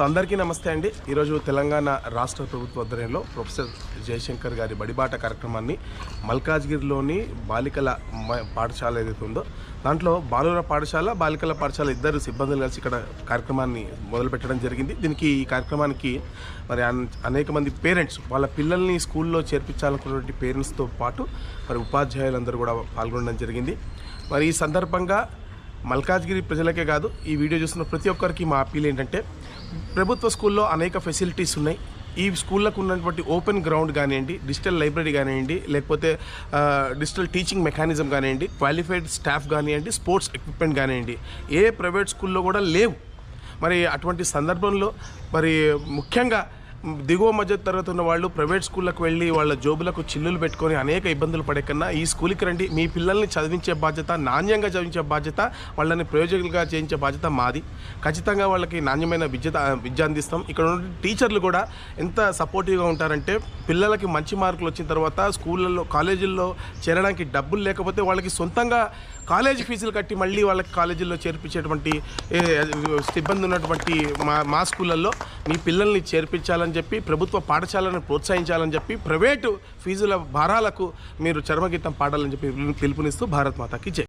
So అందరికీ నమస్తే అండి. ఈరోజు తెలంగాణ రాష్ట్ర ప్రభుత్వ ఆధ్వర్యంలో ప్రొఫెసర్ జయశంకర్ గారి బడిబాట కార్యక్రమాన్ని మల్కాజ్గిరిలోని బాలికల పాఠశాల ఏదైతే ఉందో దాంట్లో బాలుర పాఠశాల బాలికల పాఠశాల ఇద్దరు సిబ్బందులు కలిసి ఇక్కడ కార్యక్రమాన్ని మొదలుపెట్టడం జరిగింది. దీనికి ఈ కార్యక్రమానికి మరి అన్- అనేక మంది పేరెంట్స్ వాళ్ళ పిల్లల్ని స్కూల్లో చేర్పించాలనుకున్నటువంటి పేరెంట్స్తో పాటు మరి ఉపాధ్యాయులందరూ కూడా పాల్గొనడం జరిగింది. మరి ఈ సందర్భంగా మల్కాజ్గిరి ప్రజలకే కాదు ఈ వీడియో చూస్తున్న ప్రతి ఒక్కరికి మా అప్పీల్ ఏంటంటే ప్రభుత్వ స్కూల్లో అనేక ఫెసిలిటీస్ ఉన్నాయి. ఈ స్కూళ్ళకు ఉన్నటువంటి ఓపెన్ గ్రౌండ్ కానివ్వండి డిజిటల్ లైబ్రరీ కానివ్వండి లేకపోతే డిజిటల్ టీచింగ్ మెకానిజం కానివ్వండి క్వాలిఫైడ్ స్టాఫ్ కానివ్వండి స్పోర్ట్స్ ఎక్విప్మెంట్ కానివ్వండి ఏ ప్రైవేట్ స్కూల్లో కూడా లేవు. మరి అటువంటి సందర్భంలో మరి ముఖ్యంగా దిగువ మధ్య తరగతి ఉన్న వాళ్ళు ప్రైవేట్ స్కూళ్ళకు వెళ్ళి వాళ్ళ జోబులకు చిల్లులు పెట్టుకొని అనేక ఇబ్బందులు పడే కన్నా ఈ స్కూల్కి రండి. మీ పిల్లల్ని చదివించే బాధ్యత నాణ్యంగా చదివించే బాధ్యత వాళ్ళని ప్రయోజకులుగా చేయించే బాధ్యత మాది. ఖచ్చితంగా వాళ్ళకి నాణ్యమైన విద్య విద్య అందిస్తాం. ఇక్కడ ఉన్న టీచర్లు కూడా ఎంత సపోర్టివ్గా ఉంటారంటే పిల్లలకి మంచి మార్కులు వచ్చిన తర్వాత స్కూళ్ళల్లో కాలేజీల్లో చేరడానికి డబ్బులు లేకపోతే వాళ్ళకి సొంతంగా కాలేజీ ఫీజులు కట్టి మళ్ళీ వాళ్ళకి కాలేజీల్లో చేర్పించేటువంటి సిబ్బంది ఉన్నటువంటి మా మా స్కూళ్ళల్లో మీ పిల్లల్ని చేర్పించాలని చెప్పి ప్రభుత్వ పాఠశాలను ప్రోత్సహించాలని చెప్పి ప్రైవేటు ఫీజుల భారాలకు మీరు చర్మగీతం పాడాలని చెప్పి పిలుపునిస్తూ భారత్ మాతాకి జై.